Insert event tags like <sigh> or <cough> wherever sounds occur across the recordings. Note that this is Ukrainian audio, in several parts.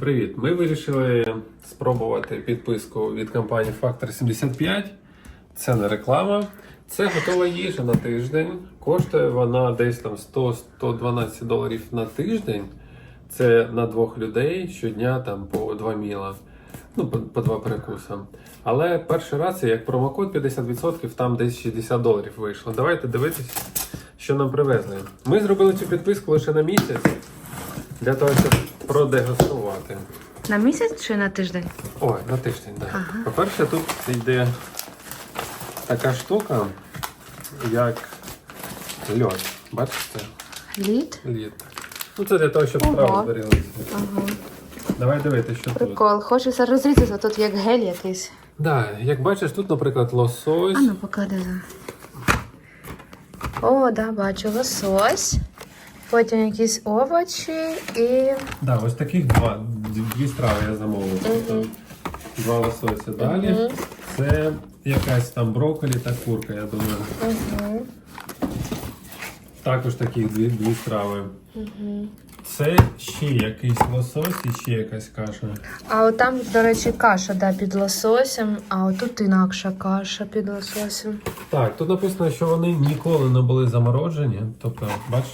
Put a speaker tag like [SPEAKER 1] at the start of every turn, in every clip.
[SPEAKER 1] Привіт! Ми вирішили спробувати підписку від компанії Factor 75. Це не реклама. Це готова їжа на тиждень. Коштує вона десь там 100-112 доларів на тиждень. Це на двох людей щодня там по два міла. Ну, по, по два перекуси. Але перший раз це як промокод 50%, там десь 60 доларів вийшло. Давайте дивитись, що нам привезли. Ми зробили цю підписку лише на місяць для того, щоб продегустувати.
[SPEAKER 2] На місяць чи на тиждень?
[SPEAKER 1] Ой, на тиждень, так. По-перше, тут йде така штука, як льод. Бачите?
[SPEAKER 2] Лід.
[SPEAKER 1] Лід. Ну, це для того, щоб
[SPEAKER 2] Ого.
[SPEAKER 1] справи зберіглися.
[SPEAKER 2] Ага.
[SPEAKER 1] Давай дивитися, що тут.
[SPEAKER 2] Прикол. Хочеться розрізати, тут як гель якийсь.
[SPEAKER 1] Да, як бачиш, тут, наприклад, лосось.
[SPEAKER 2] А ну поклади. О, да, бачу лосось. Потім якісь овочі і.
[SPEAKER 1] Да, ось таких два. Дві страви я замовив. Тобто Два лосося. Далі це якась там брокколі та курка, я думаю. Також такі дві, дві страви. Це ще якийсь лосось і ще якась каша.
[SPEAKER 2] А от там, до речі, каша да, під лососем, а отут інакша каша під лососем.
[SPEAKER 1] Так, тут написано, що вони ніколи не були заморожені. Тобто, бачиш,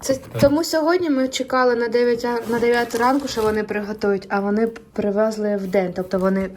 [SPEAKER 2] Це тому сьогодні ми чекали на 9, на 9 ранку, що вони приготують, а вони привезли в день. Тобто вони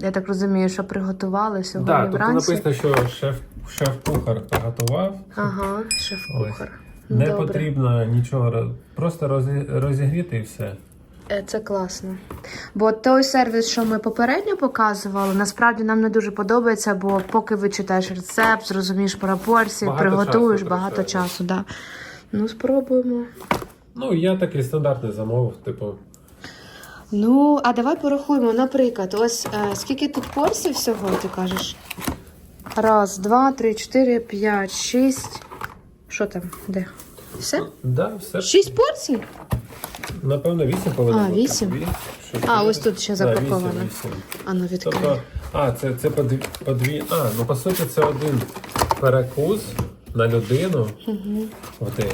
[SPEAKER 2] я так розумію, що приготували сьогодні
[SPEAKER 1] Так, тобто
[SPEAKER 2] вранці.
[SPEAKER 1] написано, що шеф, шеф-кухар приготував.
[SPEAKER 2] Ага, шеф-кухар.
[SPEAKER 1] Не
[SPEAKER 2] Добре.
[SPEAKER 1] потрібно нічого, просто розі- розігріти і все.
[SPEAKER 2] Е, Це класно. Бо той сервіс, що ми попередньо показували, насправді нам не дуже подобається, бо поки ви читаєш рецепт, зрозумієш пропорції,
[SPEAKER 1] Багато
[SPEAKER 2] приготуєш
[SPEAKER 1] часу
[SPEAKER 2] багато часу. Да. Ну, спробуємо.
[SPEAKER 1] Ну, я такий стандартний замовив, типу.
[SPEAKER 2] Ну, а давай порахуємо. Наприклад, ось е, скільки тут порцій всього, ти кажеш? Раз, два, три, чотири, п'ять, шість. Що там? Де? Все?
[SPEAKER 1] Да, все.
[SPEAKER 2] Шість порцій?
[SPEAKER 1] Напевно, вісім повинно
[SPEAKER 2] А,
[SPEAKER 1] бути.
[SPEAKER 2] вісім?
[SPEAKER 1] Дві.
[SPEAKER 2] А, ось тут ще
[SPEAKER 1] Да,
[SPEAKER 2] запаковано.
[SPEAKER 1] вісім, вісім.
[SPEAKER 2] А ну відкрий.
[SPEAKER 1] Тобто, а, це, це по, дві, по дві. А, ну по суті, це один перекус на людину в день.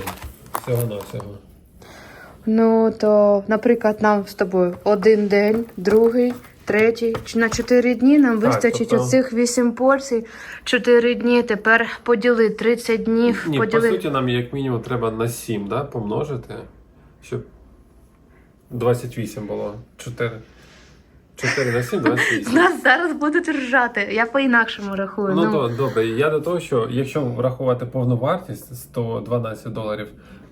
[SPEAKER 1] Всього на всього.
[SPEAKER 2] Ну, то, наприклад, нам з тобою один день, другий, третій. Чи На чотири дні нам
[SPEAKER 1] Так,
[SPEAKER 2] вистачить
[SPEAKER 1] тобто-
[SPEAKER 2] оцих вісім порцій. Чотири дні. Тепер поділи 30 днів.
[SPEAKER 1] Ні,
[SPEAKER 2] поділи...
[SPEAKER 1] по суті, нам як мінімум треба на 7, да, помножити, щоб 28 було. 4. 4 на 7, 28.
[SPEAKER 2] Нас зараз будуть ржати. Я по-інакшому рахую.
[SPEAKER 1] Ну, то добре, я до того, що якщо врахувати повну вартість 112 доларів,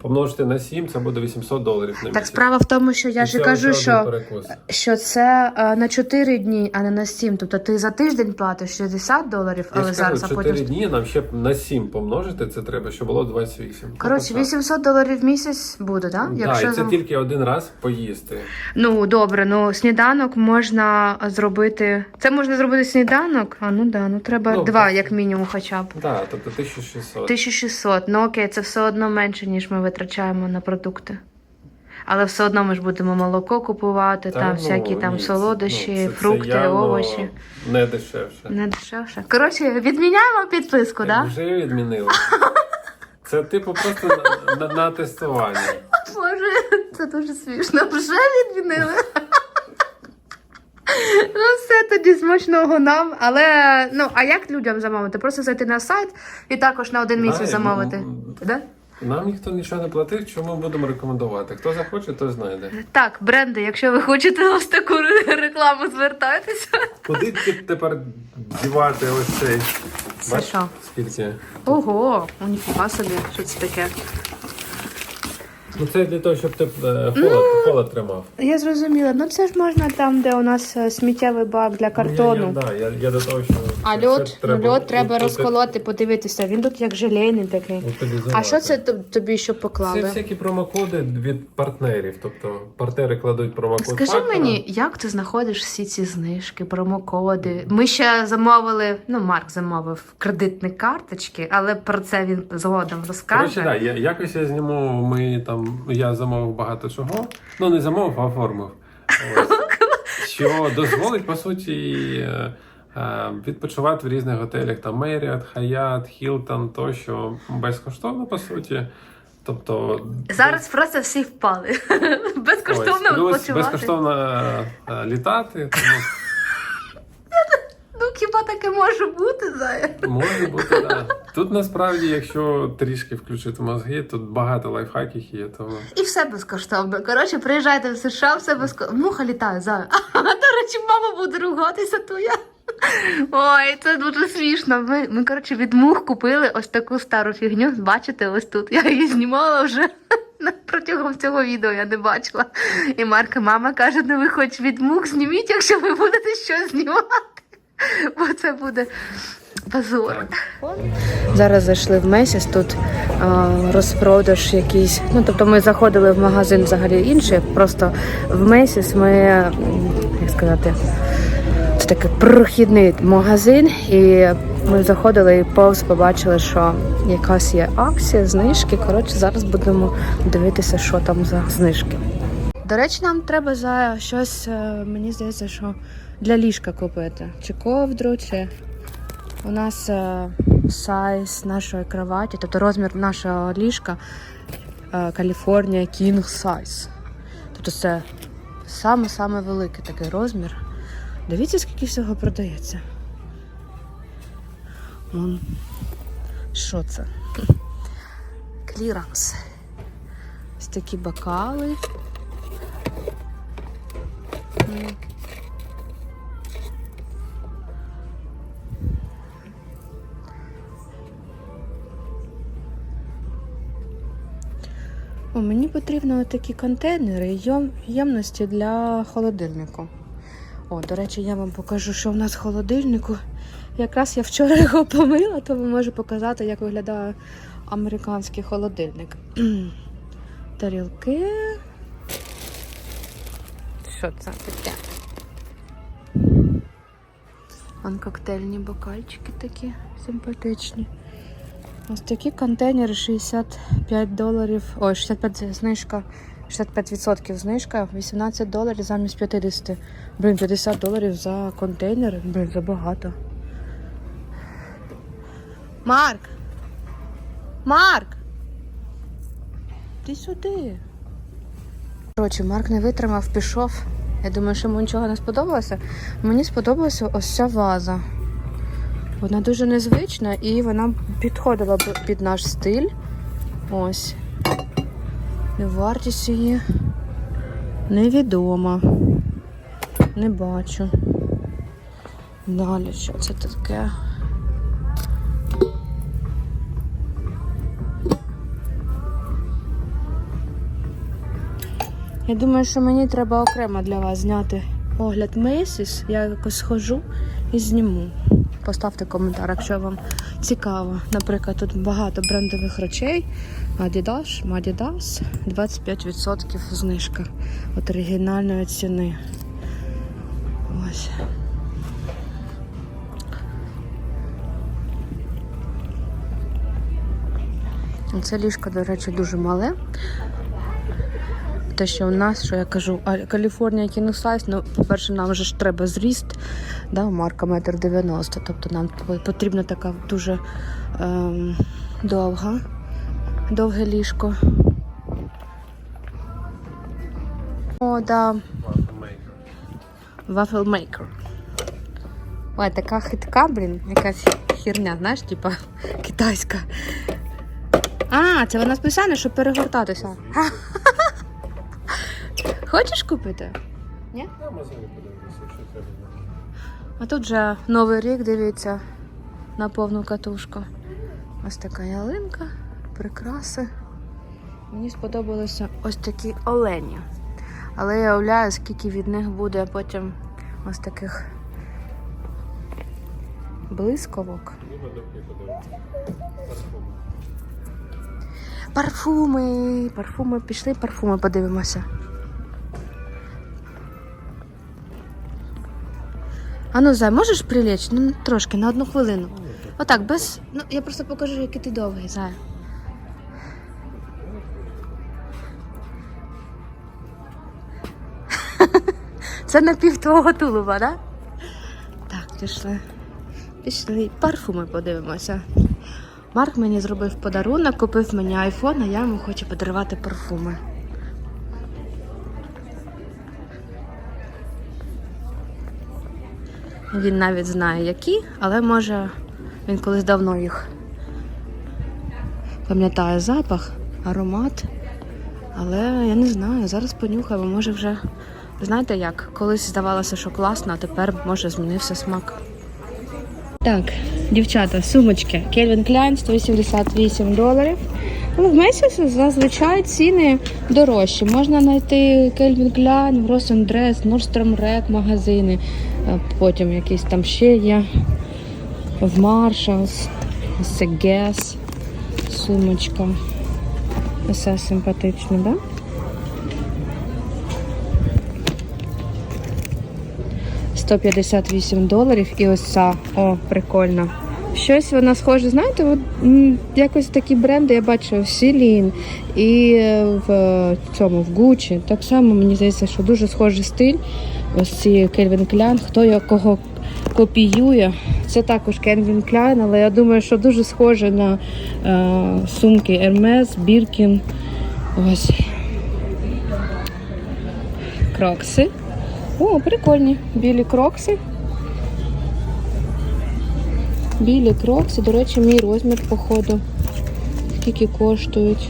[SPEAKER 1] помножити на 7, це буде 800 доларів на місяць.
[SPEAKER 2] Так справа в тому, що я
[SPEAKER 1] І
[SPEAKER 2] ж
[SPEAKER 1] це
[SPEAKER 2] кажу,
[SPEAKER 1] лише один
[SPEAKER 2] що,
[SPEAKER 1] перекус.
[SPEAKER 2] що це е, на 4 дні, а не на 7. Тобто ти за тиждень платиш 60 доларів,
[SPEAKER 1] Я
[SPEAKER 2] але
[SPEAKER 1] ж кажу,
[SPEAKER 2] зараз а
[SPEAKER 1] 4
[SPEAKER 2] потім.
[SPEAKER 1] дні нам ще б на 7 помножити це треба, щоб було 28.
[SPEAKER 2] Коротше,
[SPEAKER 1] Тобто,
[SPEAKER 2] 800 доларів в місяць буде, так?
[SPEAKER 1] Да, і це
[SPEAKER 2] зам-
[SPEAKER 1] тільки один раз поїсти.
[SPEAKER 2] Ну добре, ну сніданок можна зробити. Це можна зробити сніданок. А ну да, ну треба
[SPEAKER 1] Ну,
[SPEAKER 2] два,
[SPEAKER 1] просто-
[SPEAKER 2] як мінімум, хоча б.
[SPEAKER 1] Так, да, тобто 1600.
[SPEAKER 2] 1600. Ну окей, це все одно менше, ніж ми витрачаємо на продукти. Але все одно ми ж будемо молоко купувати,
[SPEAKER 1] Та,
[SPEAKER 2] там
[SPEAKER 1] ну,
[SPEAKER 2] всякі там
[SPEAKER 1] ні,
[SPEAKER 2] солодощі,
[SPEAKER 1] ну, це- це
[SPEAKER 2] фрукти,
[SPEAKER 1] явно
[SPEAKER 2] овочі.
[SPEAKER 1] Не дешевше.
[SPEAKER 2] Не дешевше. Коротше, відміняємо підписку, так? Да?
[SPEAKER 1] Вже відмінили. Це типу просто на, на, на тестування.
[SPEAKER 2] Боже, це дуже смішно. Вже відмінили. Ну, все тоді смачного нам. Але ну, а як людям замовити? Просто зайти на сайт і також на один місяць замовити.
[SPEAKER 1] ну,
[SPEAKER 2] Да?
[SPEAKER 1] Нам ніхто нічого не платив, чому будемо рекомендувати. Хто захоче, той знайде.
[SPEAKER 2] Так, бренди, якщо ви хочете ось таку рекламу, звертайтеся.
[SPEAKER 1] Куди ти тепер дівати ось цей?
[SPEAKER 2] Це
[SPEAKER 1] Бач,
[SPEAKER 2] що?
[SPEAKER 1] Скільки?
[SPEAKER 2] Ого, у ніфіга собі, що це таке.
[SPEAKER 1] Ну це для того, щоб ти е, холод, холод тримав.
[SPEAKER 2] Я зрозуміла, ну це ж можна там, де у нас е, сміттєвий бак для картону.
[SPEAKER 1] Я, я, да, я, я до того, що
[SPEAKER 2] А
[SPEAKER 1] це
[SPEAKER 2] льод, ну, льод треба
[SPEAKER 1] утили-
[SPEAKER 2] розколоти, подивитися. Він тут як желейний такий.
[SPEAKER 1] утилізувати.
[SPEAKER 2] А що це тоб- тобі що
[SPEAKER 1] Це
[SPEAKER 2] поклали?
[SPEAKER 1] всякі промокоди від партнерів. Тобто партнери кладуть промокод.
[SPEAKER 2] Скажи
[SPEAKER 1] фактора.
[SPEAKER 2] мені, як ти знаходиш всі ці знижки, промокоди? Ми ще замовили, ну Марк замовив кредитні карточки, але про це він згодом розкаже.
[SPEAKER 1] Коротше, да, я, якось я зніму, ми там, я замовив багато чого. Ну, не замовив, а оформив. Ось. <laughs> Що дозволить, по суті, е, е, відпочивати в різних готелях, там Marriott, Hyatt, Hilton, тощо безкоштовно, по суті. Тобто
[SPEAKER 2] Зараз просто всі впали. <laughs> Безкоштовно
[SPEAKER 1] ось, плюс
[SPEAKER 2] відпочивати.
[SPEAKER 1] безкоштовно е, літати. Тому <laughs>
[SPEAKER 2] Ну хіба таке може бути, Зая?
[SPEAKER 1] може бути, да. Тут насправді, якщо трішки включити мозги, тут багато лайфхаків є, тому
[SPEAKER 2] І все безкоштовно. Коротше, приїжджайте в США, все безкоштовно. Муха літає, Зая. <laughs> А, до речі, мама буде ругатися, то я. Ой, це дуже смішно. Ми, ми, коротше, від мух купили ось таку стару фігню. Бачите, ось тут. Я її знімала вже <laughs> протягом цього відео, я не бачила. І Марка, мама каже, ну ви хоч від мух зніміть, якщо ви будете щось знімати. <laughs> Бо це буде позор. Зараз зайшли в Месіс, тут а, розпродаж якийсь. Ну, тобто ми заходили в магазин взагалі інший. Просто в Месіс ми, як сказати, це такий прохідний магазин, і ми заходили і повз побачили, що якась є акція, знижки. Коротше, зараз будемо дивитися, що там за знижки. До речі, нам треба за щось, е, мені здається, що для ліжка купити. Чи ковдру, чи у нас е, сайз нашої кроваті, тобто розмір нашого ліжка е, California King Size. Тобто це саме-саме великий такий розмір. Дивіться, скільки всього продається. Що це? Кліранс. Ось такі бокали. Мені потрібно такі контейнери, ємності для холодильнику. О, до речі, я вам покажу, що в нас в холодильнику. Якраз я вчора <laughs> його помила, тому можу показати, як виглядає американський холодильник. <clears throat> Тарілки. Що це таке? Вон коктейльні бокальчики такі симпатичні. Ось такі контейнери 65 доларів. Ой, 65 знижка. 65% знижка, 18 доларів замість 50. Блін, 50 доларів за контейнер. Блін, забагато. Марк! Марк! Ти сюди. Коротше, Марк не витримав, пішов. Я думаю, що йому нічого не сподобалося. Мені сподобалася ось ця ваза. Вона дуже незвична і вона підходила під наш стиль. Ось. Вартість її невідома. Не бачу. Далі, що це таке? Я думаю, що мені треба окремо для вас зняти огляд Macy's. Я якось схожу і зніму. Поставте коментар, якщо вам цікаво. Наприклад, тут багато брендових речей. Adidas, Adidas, 25% знижка от оригінальної ціни. Ось. Це ліжко, до речі, дуже мале. Те, що у нас, що я кажу, Каліфорнія кіносайз, ну, по-перше, нам же ж треба зріст, да, марка метр дев'яносто. Тобто нам потрібна така дуже ем, довга, довге ліжко. О, да, вафельмейкер. Ой, така хитка, блін, якась херня, знаєш, типа китайська. А, це вона спеціально, щоб перегортатися. Хочеш купити?
[SPEAKER 1] Якщо треба.
[SPEAKER 2] А тут же Новий рік, дивіться, на повну катушку. Ось така ялинка, прикраси. Мені сподобалися ось такі олені. Але я уявляю, скільки від них буде потім ось таких блисковок. Парфуми, парфуми, пішли парфуми, подивимося. А ну, Зай, можеш прилечь? Ну, трошки, на одну хвилину. Отак, без. Ну, я просто покажу, який ти довгий, Зай. <laughs> Це напів твого тулуба, так? Да? Так, пішли. Пішли. Парфуми подивимося. Марк мені зробив подарунок, купив мені айфон, а я йому хочу подарувати парфуми. Він навіть знає, які, але може він колись давно їх пам'ятає запах, аромат. Але я не знаю, зараз понюхаємо, може вже. Знаєте як? Колись здавалося, що класно, а тепер може змінився смак. Так, дівчата, сумочки. Calvin Klein 188 доларів. Ну, в Мейсісі зазвичай ціни дорожчі. Можна знайти Calvin Klein, Ross Dress, Nordstrom Rack магазини. Потім якісь там ще є. В Marshalls, Сегес, сумочка. Все симпатично, так? Да? «158 доларів і ось ця, о, прикольно. Щось вона схоже, знаєте, от, якось такі бренди я бачу в Сілін і е, в цьому в Гучі. Так само мені здається, що дуже схожий стиль. Ось ці Calvin Klein. Хто його кого копіює, це також Calvin Klein, але я думаю, що дуже схоже на е, сумки Hermes, Birkin. Ось. Крокси. О, прикольні. Білі крокси. Білі крокси, до речі, мій розмір, походу. Скільки коштують?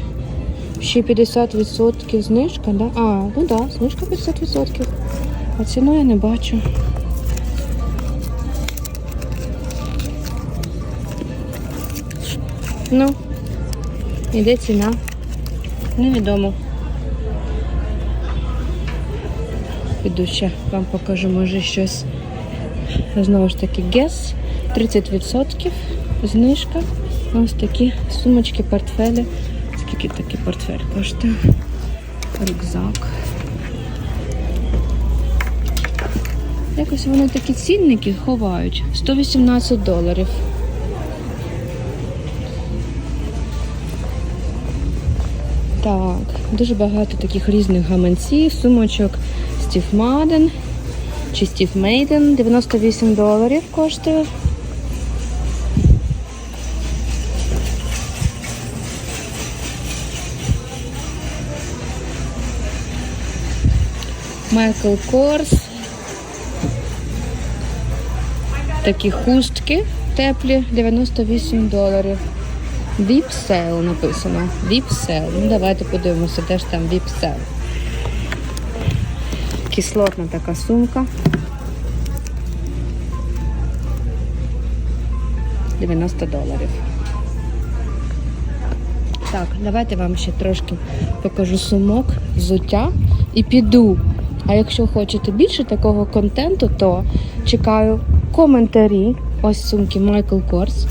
[SPEAKER 2] Ще 50% знижка, да? А, ну да, знижка 50%. А ціну я не бачу. Ну, іде ціна. Невідомо. Піду ще вам покажу, може щось. Знову ж таки, Guess. 30% знижка. Ось такі сумочки, портфелі. Скільки такий портфель коштує? Рюкзак. Якось вони такі цінники ховають. 118 доларів. Так, дуже багато таких різних гаманців, сумочок Стів Маден чи Стів Мейден. 98 доларів коштує. Майкл Корс. Такі хустки теплі, 98 доларів. Deep Sale написано. Deep Sale. Ну, давайте подивимося, де ж там Deep Sale. Кислотна така сумка. 90 доларів. Так, давайте вам ще трошки покажу сумок, взуття і піду. А якщо хочете більше такого контенту, то чекаю коментарі. Ось сумки Michael Kors.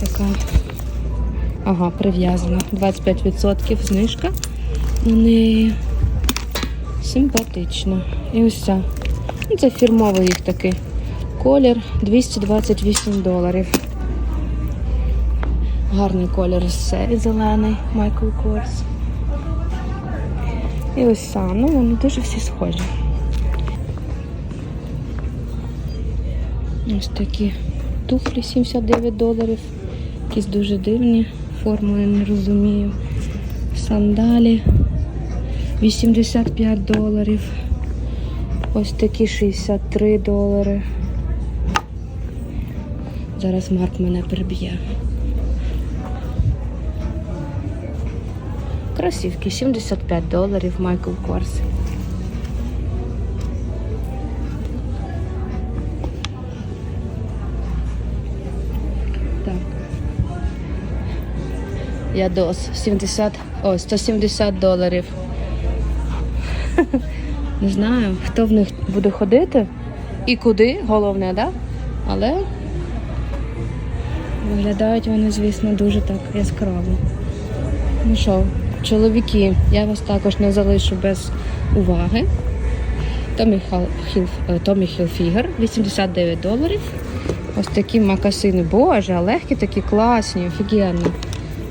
[SPEAKER 2] Така. Ага, прив'язана. 25% знижка. Неї симпатично. І ось ця. Ну, Це фірмовий їх такий колір 228 доларів. Гарний колір цей зелений Michael Kors. І ось ця. Ну, вони дуже всі схожі. Ось такі туфлі 79 доларів. Якісь дуже дивні форми, я не розумію. Сандалі 85 доларів. Ось такі 63 долари. Зараз Марк мене приб'є. Кросівки 75 доларів Майкл Корс. Так. Ядос 70, о, 170 доларів. Не знаю, хто в них буде ходити і куди, головне, да? Але виглядають вони, звісно, дуже так яскраво. Ну що, чоловіки, я вас також не залишу без уваги. Томі Томі Хілфігер 89 доларів. Ось такі макасини. Боже, а легкі такі класні, офігенні.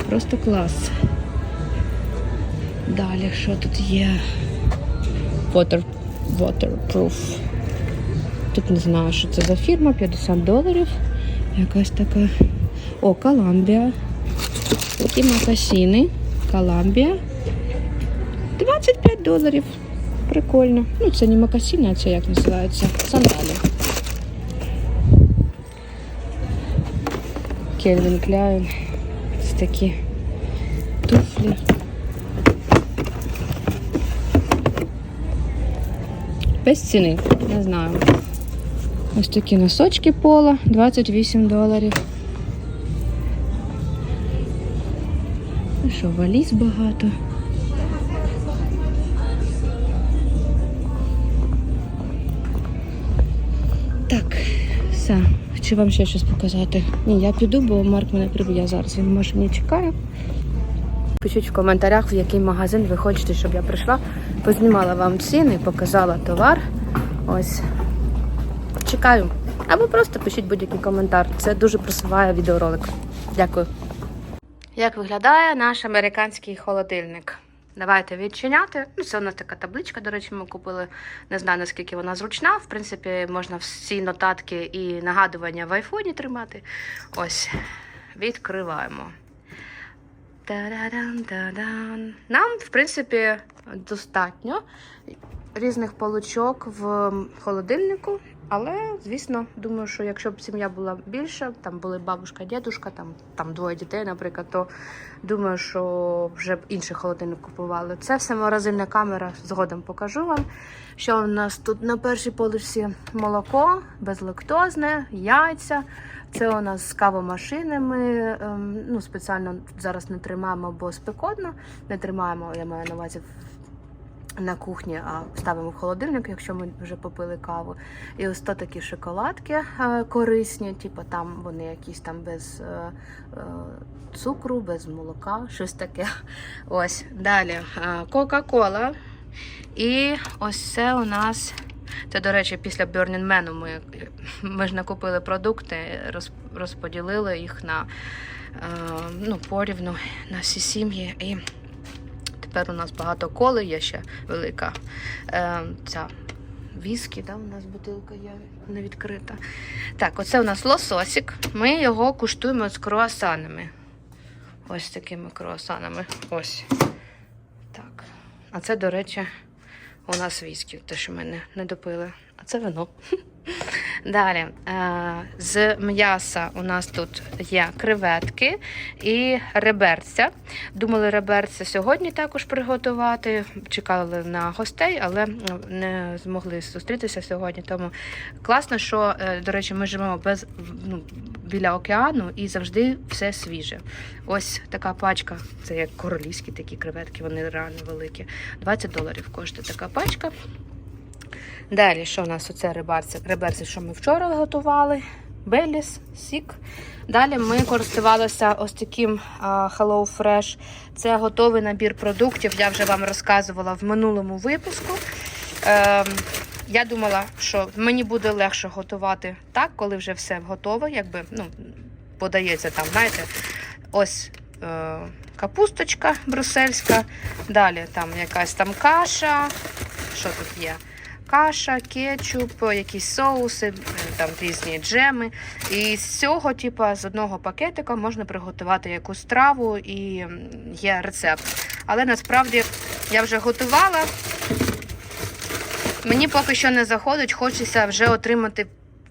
[SPEAKER 2] Просто клас. Далі, що тут є? Water, waterproof. Тут не знаю, що це за фірма, 50 доларів. Якась така О, Коламбія. Такі макасіни. Коламбія. 25 доларів. Прикольно. Ну, це не макасіни, а це як називається? Сандалі. Кельвін Кляйн. Ось такі туфлі. Без ціни, не знаю. Ось такі носочки пола, 28 доларів. Що, валіз багато. Так, все. Хочу вам ще щось показати. Ні, я піду, бо Марк мене приб'є зараз. Він в машині чекає. Пишіть в коментарях, в який магазин ви хочете, щоб я прийшла. Познімала вам ціни, показала товар. Ось. Чекаю. Або просто пишіть будь-який коментар. Це дуже просуває відеоролик. Дякую. Як виглядає наш американський холодильник? Давайте відчиняти. Ну, це у нас така табличка, до речі, ми купили. Не знаю, наскільки вона зручна. В принципі, можна всі нотатки і нагадування в айфоні тримати. Ось, відкриваємо. Та-да-дан-та-дан. Нам, в принципі, достатньо різних полочок в холодильнику. Але, звісно, думаю, що якщо б сім'я була більша, там були бабушка, дідушка, там, там двоє дітей, наприклад, то думаю, що вже б інший холодильник купували. Це все морозильна камера, згодом покажу вам. Що у нас тут на першій поличці молоко, безлактозне, яйця. Це у нас з кавомашини. Ми ем, ну, спеціально зараз не тримаємо, бо спекотно. Не тримаємо, я маю на увазі на кухні, а ставимо в холодильник, якщо ми вже попили каву. І ось то такі шоколадки е, корисні, типу там вони якісь там без е, е, цукру, без молока, щось таке. Ось далі Кока-Кола. І ось це у нас. Це, до речі, після Burning Man ми, ми ж накупили продукти, роз, розподілили їх на ну, порівну на всі сім'ї. І тепер у нас багато коли є ще велика. Е, ця віскі, да, у нас бутилка є не відкрита. Так, оце у нас лососик. Ми його куштуємо з круасанами. Ось такими круасанами. Ось. Так. А це, до речі, у нас віскі, те, що ми не, не допили. А це вино. <laughs> Далі, е, з м'яса у нас тут є креветки і реберця. Думали реберця сьогодні також приготувати. Чекали на гостей, але не змогли зустрітися сьогодні. Тому класно, що, е, до речі, ми живемо без, ну, біля океану і завжди все свіже. Ось така пачка, це як королівські такі креветки, вони реально великі. 20 доларів коштує така пачка. Далі, що у нас оце рибарці? Риберці, що ми вчора готували. Беліс, сік. Далі ми користувалися ось таким а, Hello Fresh. Це готовий набір продуктів. Я вже вам розказувала в минулому випуску. Ем, я думала, що мені буде легше готувати так, коли вже все готове, якби ну, подається там, знаєте, ось е, капусточка брусельська, далі там якась там каша. Що тут є? Каша, кетчуп, якісь соуси, е, там різні джеми. І з цього, типу, з одного пакетика можна приготувати якусь страву і є рецепт. Але насправді я вже готувала. Мені поки що не заходить, хочеться вже отримати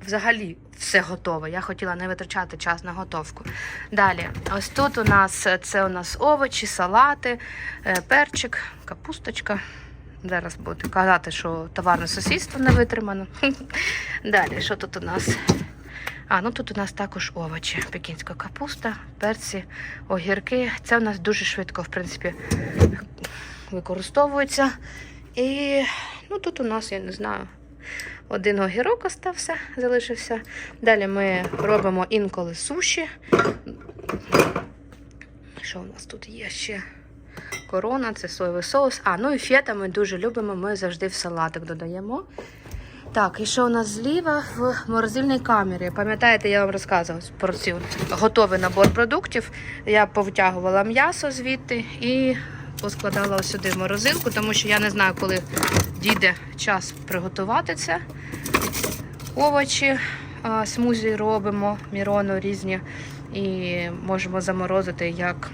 [SPEAKER 2] взагалі все готове. Я хотіла не витрачати час на готовку. Далі, ось тут у нас це у нас овочі, салати, е, перчик, капусточка. Зараз буду казати, що товарне сусідство не витримано. <laughs> Далі, що тут у нас? А, ну тут у нас також овочі. Пекінська капуста, перці, огірки. Це у нас дуже швидко, в принципі, використовується. І ну, тут у нас, я не знаю, один огірок остався, залишився. Далі ми робимо інколи суші. Що у нас тут є ще? Корона, це соєвий соус. А, ну і фета ми дуже любимо, ми завжди в салатик додаємо. Так, і що у нас зліва в морозильній камері? Пам'ятаєте, я вам розказувала про ці готовий набор продуктів. Я повтягувала м'ясо звідти і поскладала сюди в морозилку, тому що я не знаю, коли дійде час приготувати це. Овочі, смузі робимо, мірону різні. і можемо заморозити як,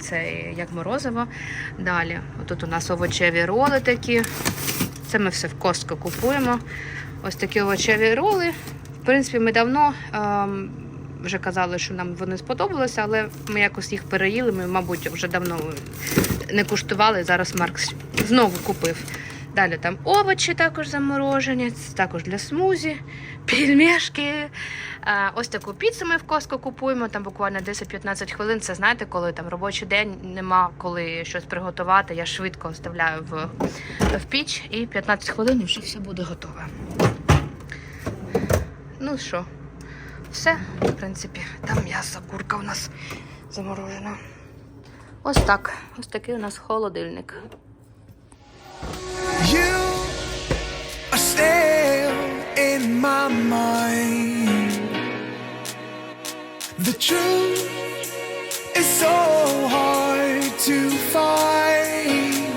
[SPEAKER 2] це, як морозиво. Далі, тут у нас овочеві роли такі. Це ми все в костку купуємо. Ось такі овочеві роли. В принципі, ми давно ем, вже казали, що нам вони сподобалися, але ми якось їх переїли. Ми, мабуть, вже давно не куштували. Зараз Маркс знову купив. Далі там овочі також заморожені, також для смузі, <laughs> пельмешки. Ось таку піцу ми в Коско купуємо, там буквально 10-15 хвилин. Це знаєте, коли там робочий день нема коли щось приготувати. Я швидко вставляю в, в піч і 15 хвилин і вже все буде готове. Ну що, все, в принципі, там м'ясо, курка у нас заморожена. Ось так. Ось такий у нас холодильник.
[SPEAKER 3] You are still in my mind. The truth is so hard to find.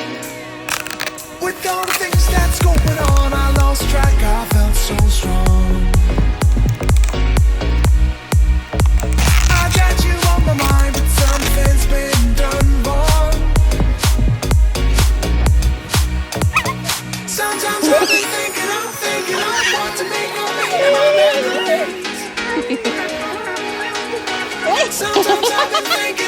[SPEAKER 3] With all the things that's going on, I lost track. I felt so strong. make it.